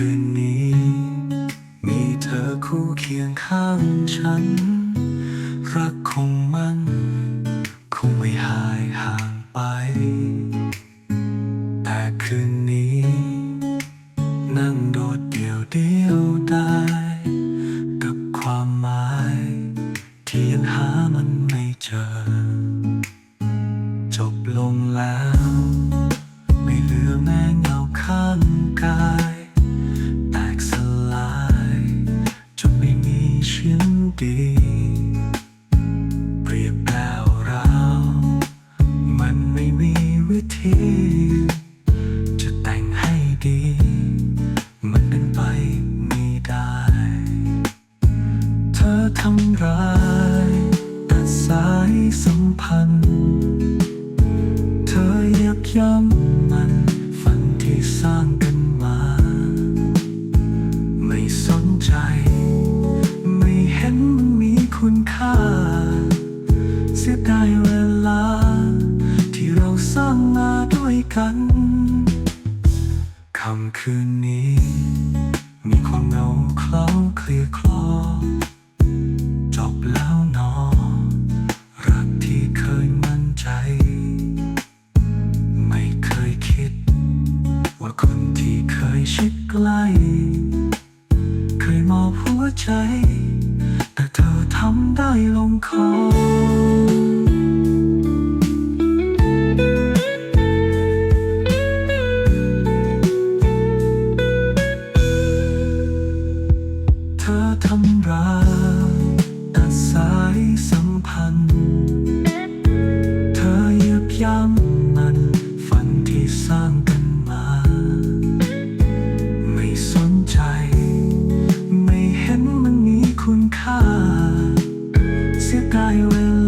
คืนนี้ มีเธอคู่เคียงข้างฉัน รักคงมั่น คงไม่หายห่างไป แต่คืนนี้ นั่งโดดเดี่ยวเดียวดายกับความหมาย ที่ยังหามันไม่เจอ จบลงแล้ว ดี เปรียบแล้วรา มันไม่มีวิธี จะแต่งให้ดี มันเป็นไปไม่ได้ เธอทำร้ายตัดสายสัมพันธ์ ฉันคำคืนนี้ มีความเงาเคล้าเคลียคลอ จบแล้วนอ รักที่เคยมั่นใจ ไม่เคยคิด ว่าคนที่เคยชิดใกล้ เคยมอบหัวใจ แต่เธอทำได้ลงคอ สี